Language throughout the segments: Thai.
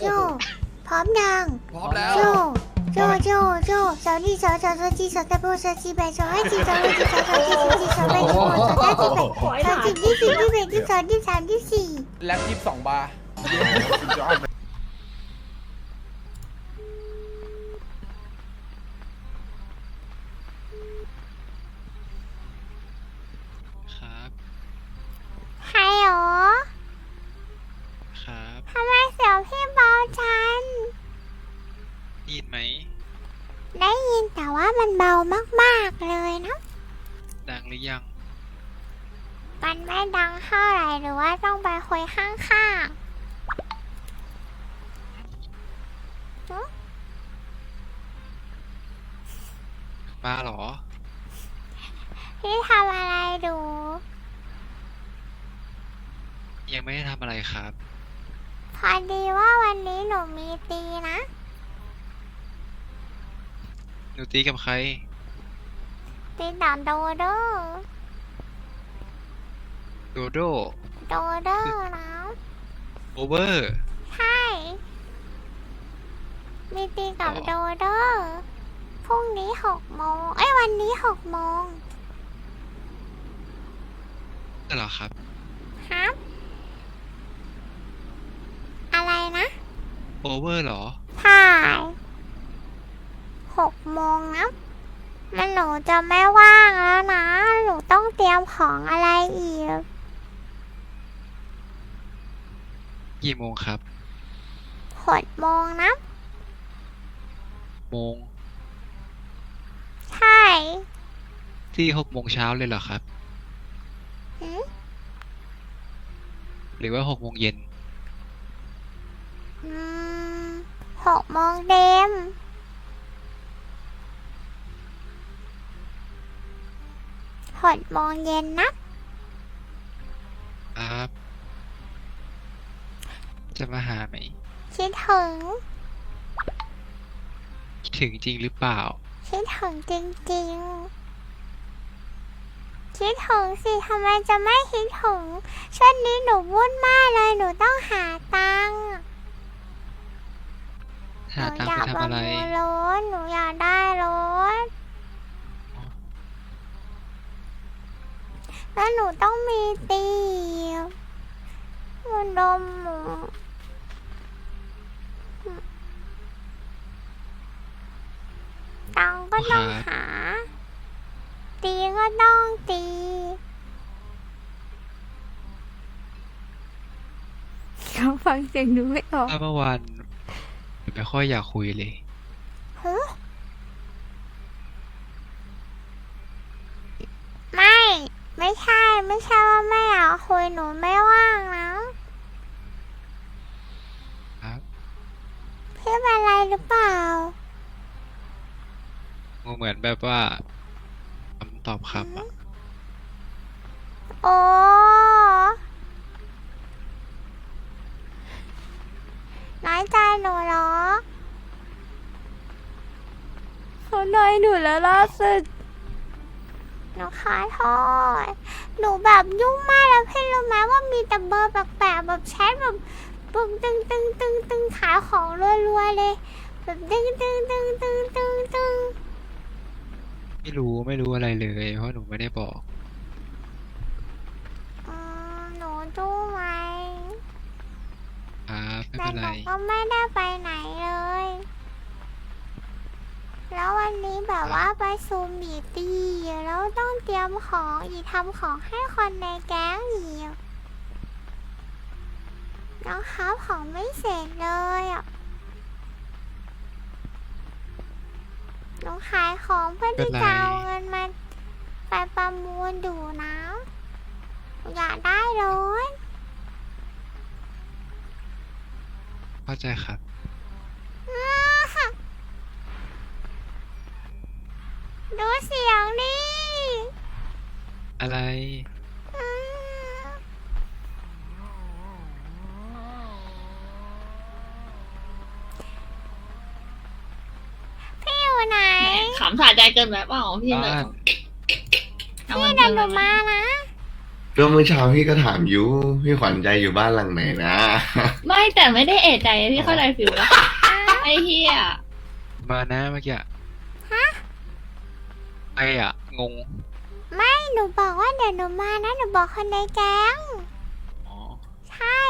โจ พร้อมยังพร้อมแล้ว โจ โจ โจ โจสาวนี่สาวสาวสาวจีสาวตะโบสาวจีแบสาวไอจีสาวไอจีสาวสาวจีสาวจีสาวแบสาวสาวจีแบสาวจีที่สี่ที่แปดที่สองที่สามที่สี่ แล็บยี่สิบสองบาร์ ครับ ใครหรอ ครับ ทำไมเสียงพี่เบาจัง ได้ยินไหม ได้ยินแต่ว่ามันเบามากๆเลยนะ ดังหรือยัง มันไม่ดังเท่าไหร่หรือว่าต้องไปคุยข้างๆ มาเหรอ พี่ทำอะไรดูยังไม่ได้ทำอะไรครับ พอดีว่าวันนี้หนูมีตีนะ หนูตีกับใคร ตีต่อโดโดโดโดโดโดนะโอเวอร์ ใช่ มีตีกับอ๋อ โดโดพ รุ่งนี้หกโมง เอ้ยวันนี้หกโมงนั่นเหรอครับ ครับ อะไรนะโอเวอร์เหรอ ถ่ายหกโมงนะแล้วหนูจะไม่ว่างแล้วนะ หนูต้องเตรียมของอะไรอีก กี่โมงครับหกโมงนะ โมงใช่ ที่หกโมงเช้าเลยเหรอครับ หืมหรือว่าหกโมงเย็นอืมหกโมงเต็มหกโมงเย็นนะ ครับ จะมาหาไหมคิดถึง คิดถึงจริงหรือเปล่า คิดถึงจริงๆ คิดถึงสิทำไมจะไม่คิดถึงช่วงนี้หนูวุ่นมากเลยหนูต้องหาตังค์หาตังค์ไปทำอะไร หนูอยากประมูลรถหนูอยากได้รถ แล้วหนูต้องมีตีมันดมหมู ตังค์ก็ต้องหา ตีก็ต้องตี เขาฟังเสียงดูไม่ออกถ้าเมื่อวานไม่ค่อยอยากคุยเลย ฮะไม่ ไม่ใช่ ไม่ใช่ว่าไม่อยากคุยหนูไม่ว่างนะ ครับ พี่เป็นอะไรหรือเปล่า เหมือนแบบว่าคำตอบคำอะโอ้น้อยใจหนูเหรอเขาน้อยหนูแล้วล่าสุดหนูขอโทษหนูแบบยุ่งมากแล้วพี่รู้ไหมว่ามีแต่เบอร์แปลกๆแบบแชทแบบปึ้งตึงตึงตึงตึงขายของรัวๆเลยแบบตึงตึงตึงตึงตึงตึง ไม่รู้ไม่รู้อะไรเลย เพราะหนูไม่ได้บอกอืมหนูดูไหมครับไม่แต่เป็นหไร นูก็ไม่ได้ไปไหนเลย แล้ววันนี้แบบว่าไปซูมบีตีแล้วต้องเตรียมของอีกทำของให้คนในแก๊งอีกน้องครับของไม่เสร็จเลยอะ หนูขายของเพื่อที่จะเอาเงินมาไปประมูลดูนะหนูอยากได้รถเข้าใจครับอ้าฮะดูเสียงดิอะไร อืมพี่อยู่ไหน ขำ สะใจเกินไปเปล่าพี่เลยบ้านเอาพี่วันเดินหนูเกินไปมานะก็เมื่อเช้าพี่ก็ถามยูพี่ขวัญใจอยู่บ้านหลังไหนนะ ไม่แต่ไม่ได้เอะใจพี่เข้าใจฟิวปะไอ้เฮียมานะเมื่อกี้อะไออะงง ไม่หนูบอกว่าเดี๋ยวหนูมานะหนูบอกคนในแก๊งอ๋อใช่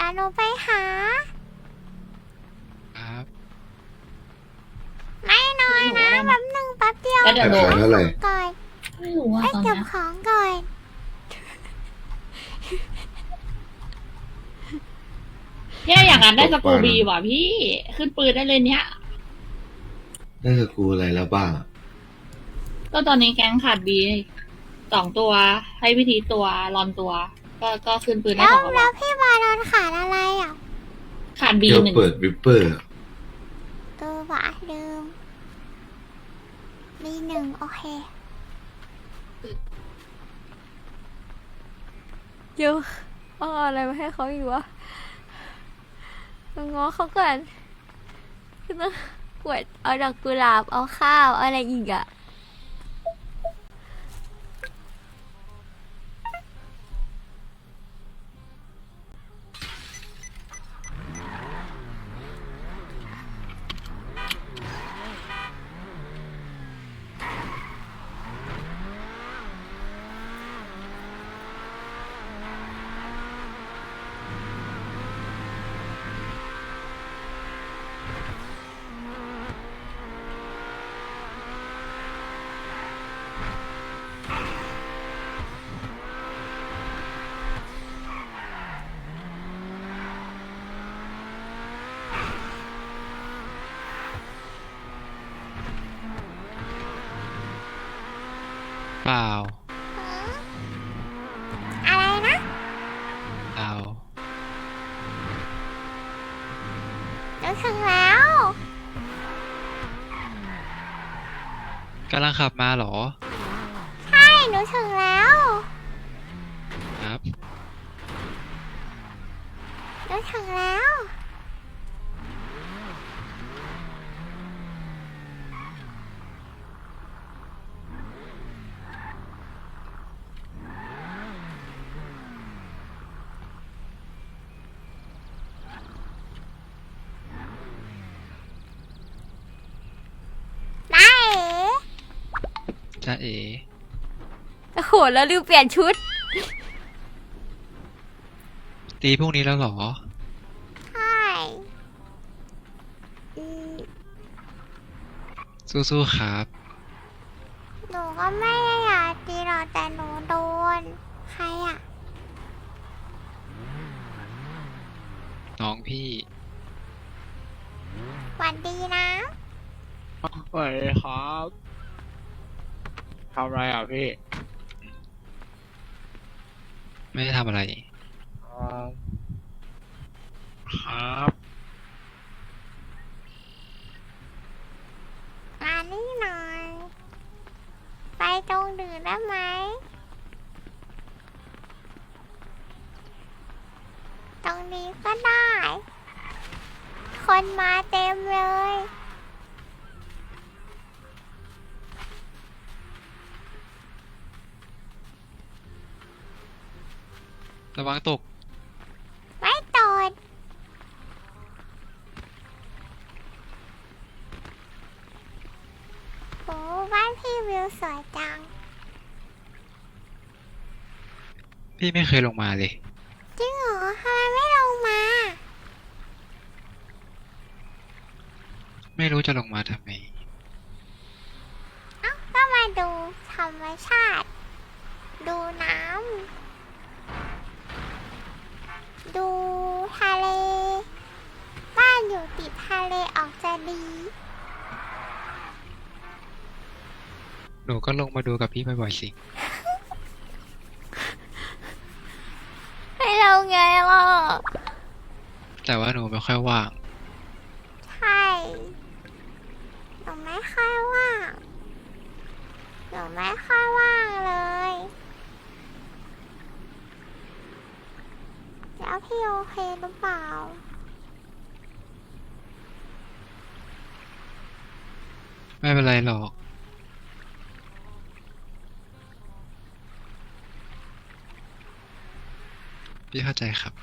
ดี๋ยวหนูไปหา ครับไม่นอนนะแป๊บหนึ่งแป๊บเดียวแล้วเดี๋ยวรารู้คาเท่าไหร่ก่อนไม่รู้ว่าไอ้ตอนเก็บเนี้ยของก่อนเนี่ยอย่างนั้นได้สกูบีว่ะพี่ ขึ้นปืนได้เลยเนี่ยน่าจะกูอะไรแล้วบ้างก็ตอนนี้แก๊งขาดบีสองตัว ให้พิธีตัวรอนตัว ก็ก็ขึ้นปืนได้แล้วสองกระบแล้อวกพี่ บาลอนขาดอะไรอะขาดบีเดี๋ยวหนึ่งเปิดวิปเปอร์ ตัวหวะลืมมีหนึ่งโอเคเดี๋ยวเอาอะไรมาให้เขาอีกวะต้องง้อเขาก่อนคือต้องกวดเอาดอกกุหลาบเอาข้าวเอาอะไรอีกอะ ปล่าอะไรนะเปล่าหนูถึงแล้วกำลังขับมาเหรอ ใช่หนูถึงแล้วครับ หนูถึงแล้ว ได้เอ๋ จ้าเอโอ้โหแล้วลืมเปลี่ยนชุด ตีพวกนี้แล้วเหรอ ใช่อืมสู้ๆครับ หนูก็ไม่ได้อยากตีหรอกแต่หนูโดน ใครอะ น้องพี่หวัดดีนะสวัสดีครับทำอะไรอะพี่ไม่ได้ทำอะไรครับมานี่หน่อย ไปตรงดื่นได้ไหม ตรงนี้ก็ได้ คนมาเต็มเลย ระวังตกไม่ตดโอ้บ้านพี่วิวสวยจัง พี่ไม่เคยลงมาเลย จริงเหรอทำไมไม่ลงมา ไม่รู้จะลงมาทำไม เอ้าก็มาดูธรรมชาติ ดูน้ำ ดูทะเล บ้านอยู่ติดทะเลออกจะ ดี หนูก็ลงมาดูกับพี่บ่อยๆสิ ให้เราไงล่ะ แต่ว่าหนูไม่ค่อยว่าง ใช่ หนูไม่ค่อยว่าง หนูไม่ค่อยว่างเลย แล้วพี่โอเคหรือเปล่า โไม่เป็นไรหรอก พี่เข้าใจครับ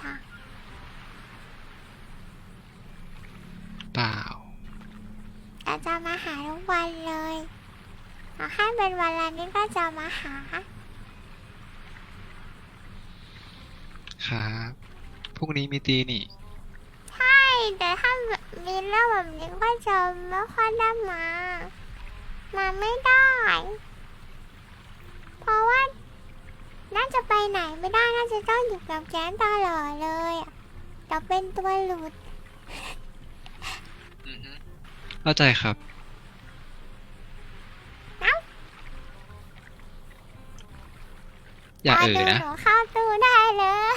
จังเปล่าแต่จะมาหาทุกวันเลยขอให้เป็นวันละนี้ก็จะมาหา ครับพรุ่งนี้มีตีนี่ ใช่ แต่ถ้ามีเรื่องแบบนี้ก็จะไม่ค่อยได้มา มาไม่ได้ เพราะว่า น่าจะไปไหนไม่ได้ น่าจะต้องอยู่กับแก๊งตลอดเลยอะจะเป็นตัวหลุดเข้าใจครับ เอ้า อย่าเอ่ดูยนะ หนูเข้าตู้ได้เลย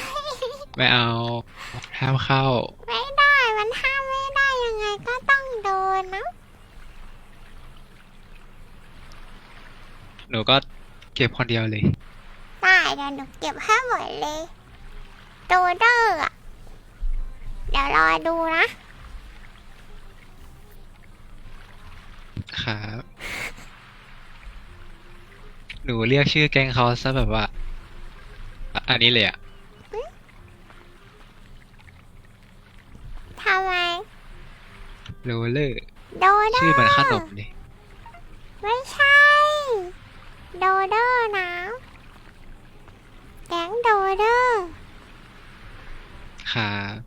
ไม่เอาห้ามเข้า ไม่ได้ มันห้ามไม่ได้ยังไงก็ต้องโดนนะหนูก็เก็บคนเดียวเลย ได้เดี๋ยวหนูเก็บให้หมดเลยตูเดอร์อะเดี๋ยวรอดูนะ ครับ หนูเรียกชื่อแก๊งเขาซะแบบว่าอะอันนี้เลยอะทำไม โรลเลอร์ โดเดอร์ชื่อเหมือนขนมเลยไม่ใช่ โดเดอร์นะ แก๊งโดเดอร์ครับ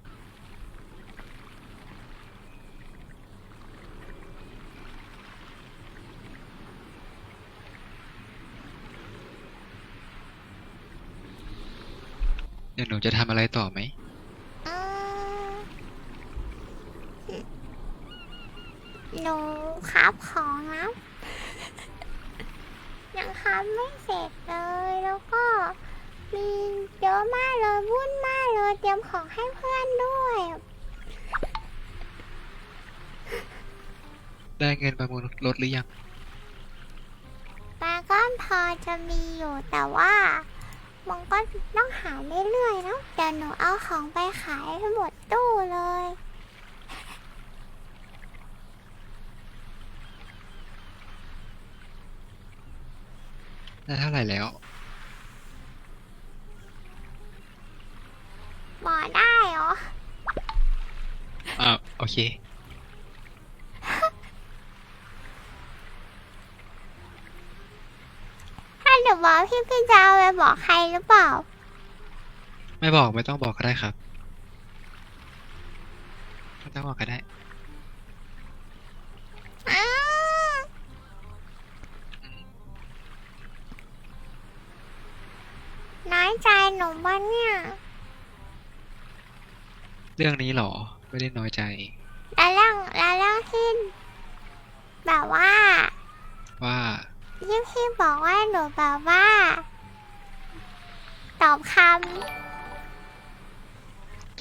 เดี๋ยวหนูจะทำอะไรต่อไหมอืมหนูครับของนะยังครับไม่เสร็จเลย แล้วก็ มีเยอะมากเลยวุ่นมากเลยเตรียมของให้เพื่อนด้วย ได้เงินประมูลรถหรือยังปลาก้อนพอจะมีอยู่แต่ว่ามันก็ต้องหาเรื่อยๆเนอะเดี๋ยวหนูเอาของไปขายให้หมดตู้เลย ได้เท่าไหร่แล้ว บอกได้เหรอ อ่าโอเค ถ้าหนูบอกพี่พี่จะเอาไปบอกใครหรือเปล่า ไม่บอกไม่ต้องบอกก็ได้ครับไม่ต้องบอกก็ได้ อ้าวน้อยใจหนูบ้านเนี่ย เรื่องนี้เหรอ ไม่ได้น้อยใจ แล้วเรื่องแล้วเรื่องที่แบบว่าว่าที่พี่บอกว่าหนูแบบว่า ตอบค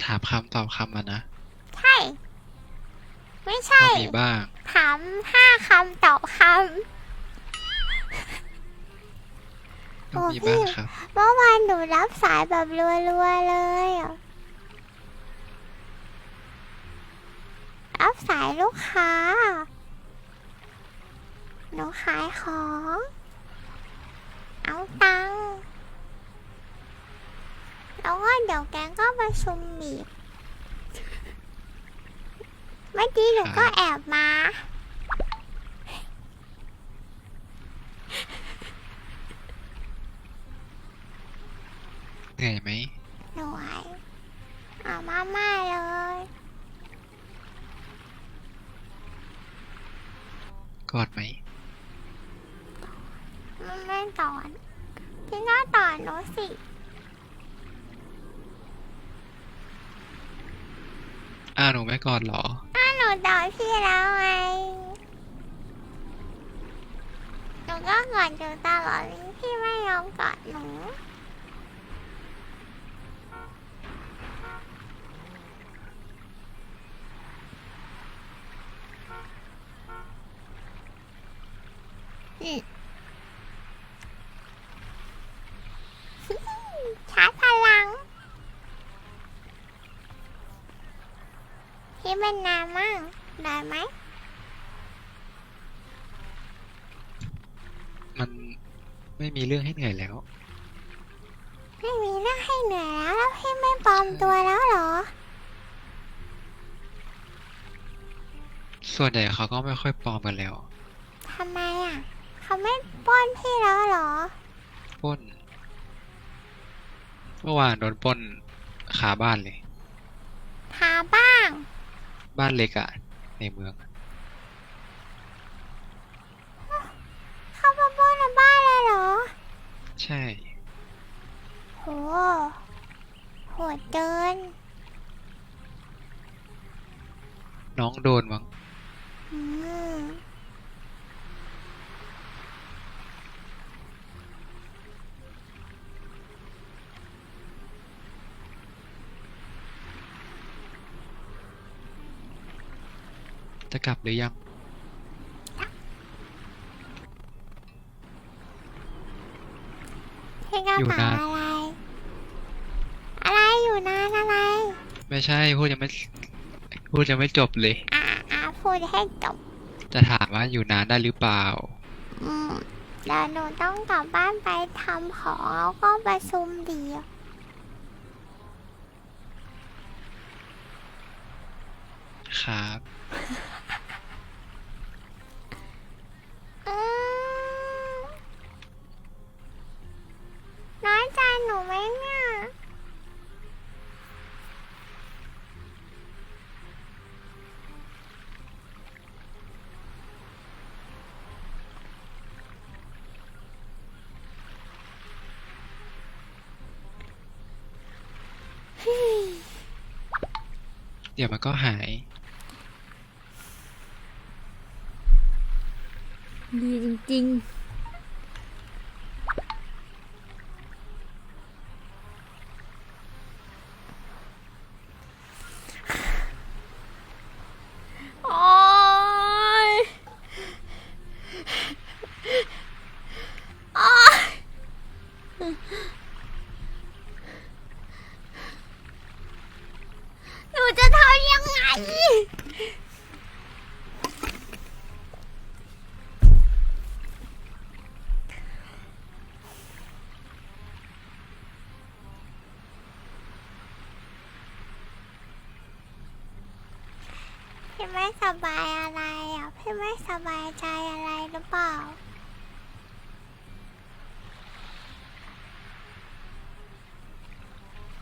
ถามคำตอบคำมานะำใช่ ไม่ใช่ ก็มีบ้าง ถามห้าคำตอบคก็มีบ้างครับำเมื่อวานหนูรับสายแบบรัวๆเลยอะ รับสายลูกค้า หนูขายของ เอาตังค์แล้วก็เดี๋ยวแกงก็ประชุมบีบเมื่อกี้หนูก็แอบมา เหนื่อยไหมหน่วยเอามาม่าเลย กอดไหมมันไม่ตอนพี่ก็ตอนหนูสิ อ้าวหนูไม่กอดเหรอถ้าหนูตอนพี่แล้วไงหนูก็กอดอยู่ตลอดเลยพี่ไม่ยอมกอดหนู อืม ชาร์จพลัง พี่เป็นนานมากได้ไหม มันไม่มีเรื่องให้เหนื่อยแล้ว ไม่มีเรื่องให้เหนื่อยแล้วแล้วพี่ไม่ปลอมตัวแล้วเหรอ ส่วนใหญ่เขาก็ไม่ค่อยปลอมกันแล้วทำไมอะ เขาไม่ป้อนพี่แล้วเหรอ ปล้น เมื่อวานโดนปล้นคาบ้านเลย หาบ้าง บ้านเล็กอะในเมืองอะเข้ามาป้อนในบ้านเลยเหรอ ใช่ โห โหดเกิน น้องโดนมั้งอืม จะกลับหรือยังพี่กระอยู่เป๋านาน อะไร อะไรอยู่นานอะไร ไม่ใช่พูดยังไม่พูดยังไม่จบเลย อ่าอ่าพูดให้จบ จะถามว่าอยู่นานได้หรือเปล่า อืมเดี๋ยวหนูต้องกลับบ้านไปทำของแล้วก็ประชุมเดียวครับ ดี๋ยวมันก็หาย ดีจริง ๆ โอ๊ยโอ๊ยหนูจะทำยังไง พี่ ไม่สบายอะไรอะ พี่ไม่สบายใจอะไรหรือเปล่า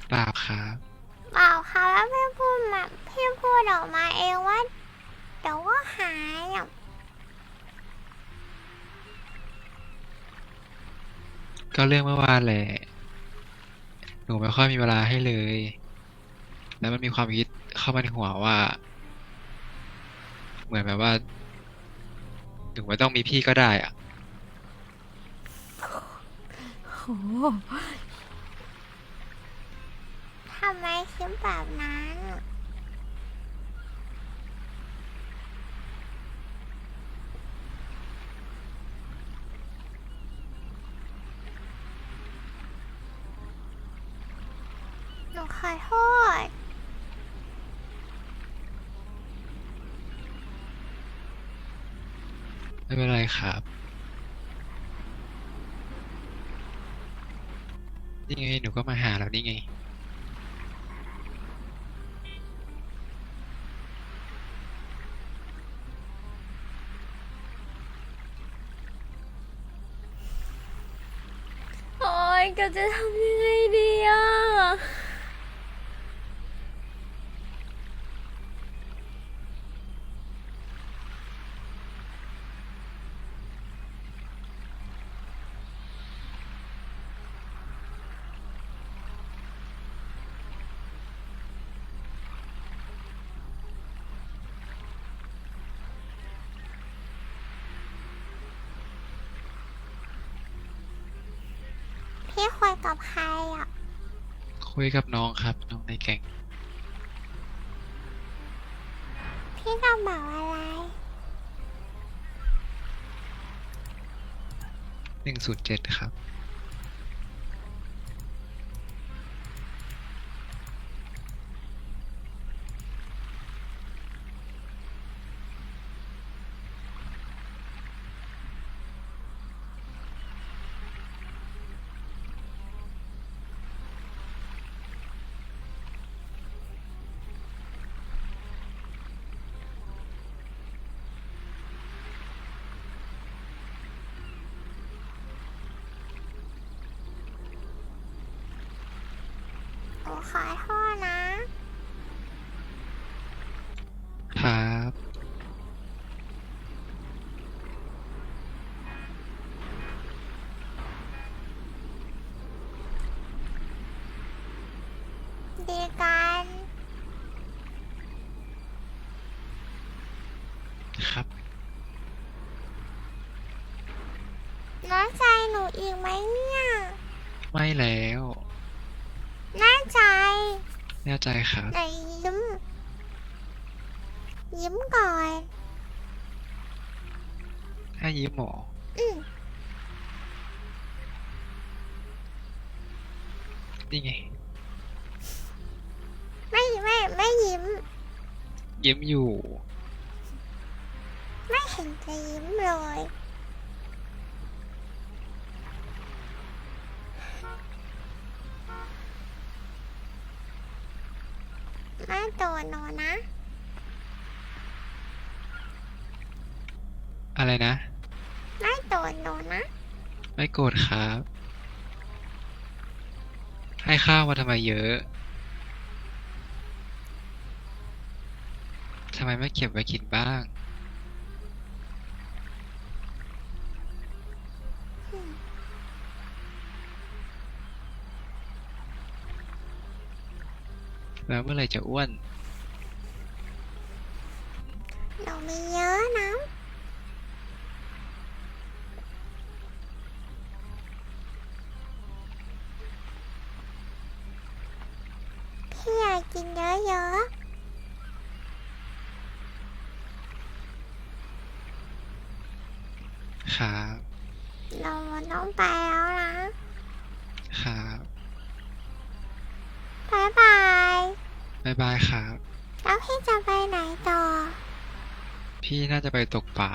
เปล่าครับ เปล่าค่ะแล้วพี่พูดมาพี่พูดออกมาเองว่าเดี๋ยวก็หายอะก็เรื่องเมื่อวานแหละ หนูไม่ค่อยมีเวลาให้เลย แล้วมันมีความคิดเข้ามาในหัวว่า เหมือนแบบว่า ถึงไม่ต้องมีพี่ก็ได้อะโหทำไมคิดแบบนั้นหนูขอโทษ ไม่เป็นไรครับ นี่ไง หนูก็มาหาแล้วนี่ไง โอ๊ยก็จะทำยังไงดี กับใครอะ คุยกับน้องครับ น้องในแก๊งพี่กระเป๋าอะไรหนึ่งศูนย์เจ็ดครับ หนูขอโทษนะ ครับ ดีกัน ครับ น้อยใจหนู อีกไหมเนี่ย ไม่แล้วแน่ใจ แน่ใจครับไหนยิ้ม ยิ้มก่อน ให้ยิ้มหมออืมนี่ไง ไม่ไม่ไม่ยิ้ม ยิ้มอยู่ ไม่เห็นจะยิ้มเลย ไม่โดนหนูนะ อะไรนะ ไม่โดนหนูนะ ไม่โกรธครับ ให้ข้าวมาทำไมเยอะทำไมไม่เก็บไว้กินบ้าง แล้วเมื่อไหร่จะอ้วนหนูมีเยอะนะพี่อยากกินเยอะครับๆเราต้องไปแล้วนะ ครับ บายบาย บ๊ายบายครับ แล้วพี่จะไปไหนต่อ พี่น่าจะไปตกปลา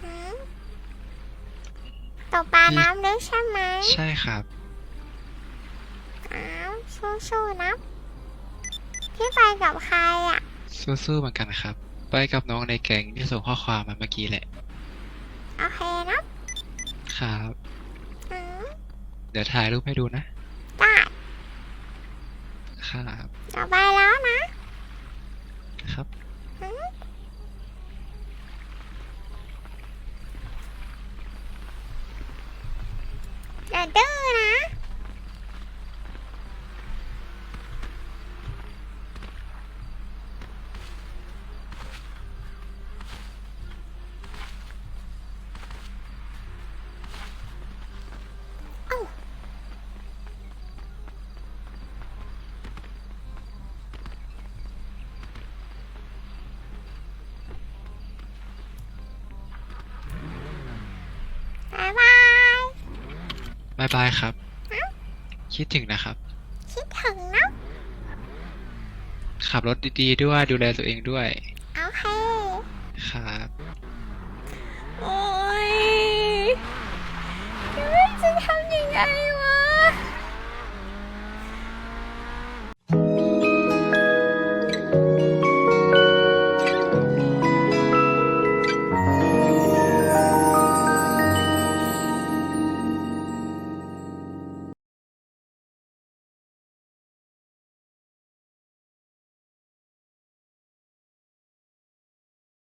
หืมตกปลาน้ำลึกใช่ไหมใช่ครับ อ้าวสู้ๆนะพี่ไปกับใครอะ สู้ๆเหมือนกันครับ ไปกับน้องในแก๊งที่ส่งข้อความมาเมื่อกี้แหละ โอเคนะ ครับอืมเดี๋ยวถ่ายรูปให้ดูนะ ได้ครับ ต่อไปแล้วนะครับ หืมอย่าดื้อ บ๊ายบายครับ คิดถึงนะครับ คิดถึงนะ ขับรถดีๆด้วย ดูแลตัวเองด้วยโอเคครับ